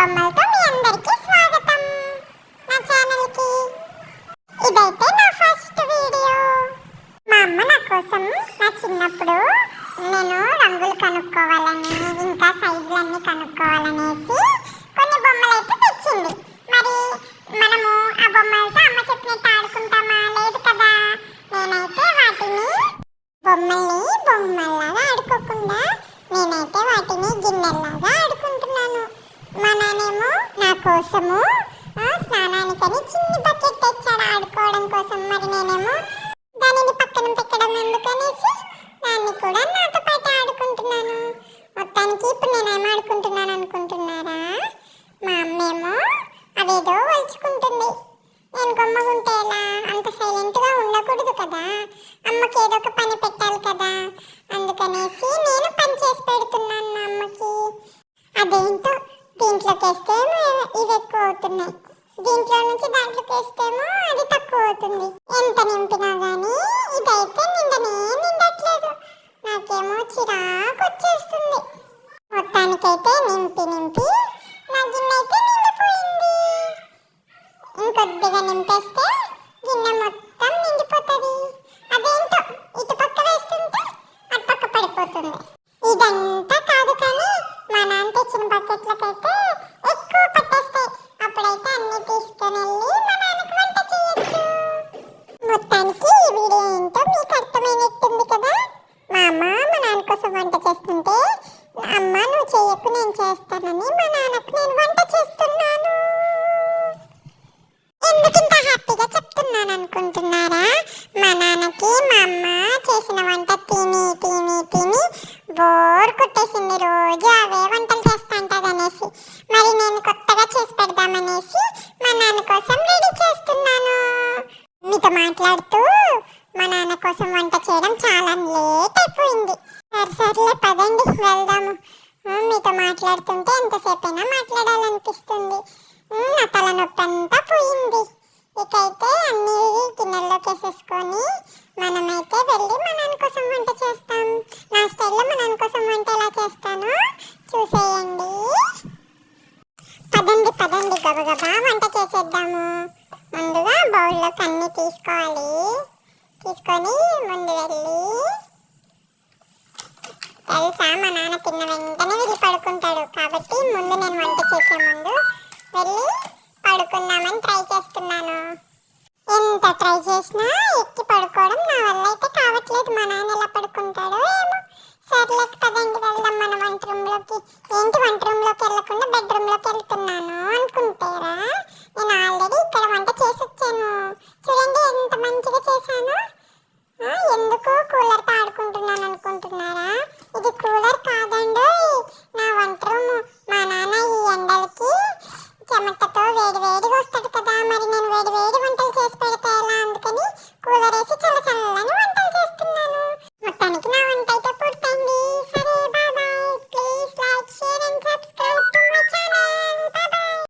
బొమ్మలతో మీ అందరికీ స్వాగతం. నా ఛానల్కి ఇదైతే నా ఫస్ట్ వీడియో. మా అమ్మ నా కోసం నా చిన్నప్పుడు నేను రంగులు కనుక్కోవాలని ఇంకా సైజులన్నీ కనుక్కోవాలనేసి కొన్ని బొమ్మలు అయితే తెచ్చింది. మరి మనము ఆ బొమ్మలతో అమ్మ చెప్పినట్టు ఆడుకుంటాం కోసము స్నానానికని చిన్ని బకెట్ తెచ్చాడు ఆడుకోవడం కోసం మరి నేనేమో దానిని పక్కన పెట్టడం ఎందుకనేసి దాన్ని కూడా అవుతున్నాయి దీంట్లో నుంచి దాంట్లో తీస్తేమో అది తక్కువ అవుతుంది ఎంత నింపినా కానీ ఇదైతే నిండనే నిండట్లేదు. నాకేమో చిరాకు వచ్చేస్తుంది. మొత్తానికైతే నింపి నింపి నా గిన్నె అయితే నిండిపోయింది. ఇంకొద్దిగా నింపేస్తే గిన్నె మొత్తం నిండిపోతుంది. అదేంటో ఇటు పక్క వేస్తుంటే అటు పక్క పడిపోతుంది. ఇదంతా కాదు కానీ మా నాన్న తెచ్చిన బకెట్లకైతే మొత్తానికి ఈ వీడియో ఏంటో మీకు అర్థమైనట్టుంది కదా? మా అమ్మ మా నాన్న కోసం వంట చేస్తుంటే అమ్మ నువ్వు చేయకు నేను చేస్తానని మా నాన్నకు నేను వంట చేస్తున్నాను. ఎందుకింత హ్యాపీగా చెప్తున్నాను అనుకుంటున్నారా? మా నాన్నకి మా అమ్మ చేసిన వంట తిని తిని తిని బోర్ కొట్టేసింది. రోజు అవే వంటలు చేస్తా అనేసి మరి నేను కొత్తగా చేసి పెడదామనేసి మా నాన్న కోసం రెడీ మాట్లాడుతూ మా నాన్న కోసం వంట చేయడం చాలా లేట్ అయిపోయింది. సరే సర్లే పదండి వెళ్దాము. మీతో మాట్లాడుతుంటే ఎంతసేపైనా మాట్లాడాలనిపిస్తుంది. నా తలనొప్పి అంతా పోయింది. ఇకైతే అన్ని గిన్నెల్లోకి వేసేసుకొని మనమైతే వెళ్ళి మా నాన్న కోసం వంట చేస్తాం. నా స్టైల్లో మా నాన్న కోసం వంట ఎలా చేస్తానో చూసేయండి. పదండి పదండి గబగబా వంట చేసేద్దాము. ముందుగా బౌల్లోకి అన్ని తీసుకోవాలి. తీసుకొని ముందు వెళ్ళి తెలుసా మా నాన్న తిన్న వెంటనే వెళ్ళి పడుకుంటాడు. కాబట్టి ముందు నేను వంట చేసే ముందు వెళ్ళి పడుకుందామని ట్రై చేస్తున్నాను. ఎంత ట్రై చేసినా ఎక్కి పడుకోవడం నా వల్ల అయితే కావట్లేదు. మా నాన్న ఎలా పడుకుంటాడో ఏమో సర్లే పదండి వెళ్దాం మన వంట రూమ్లోకి. ఏంటి వంట రూమ్లోకి వెళ్ళకుండా బెడ్రూమ్లోకి వెళ్తున్నాను అనుకుంటారా? నేను ఆల్రెడీ ఇక్కడ వంట చూడండి ఎంత మంచిగా చేశాను.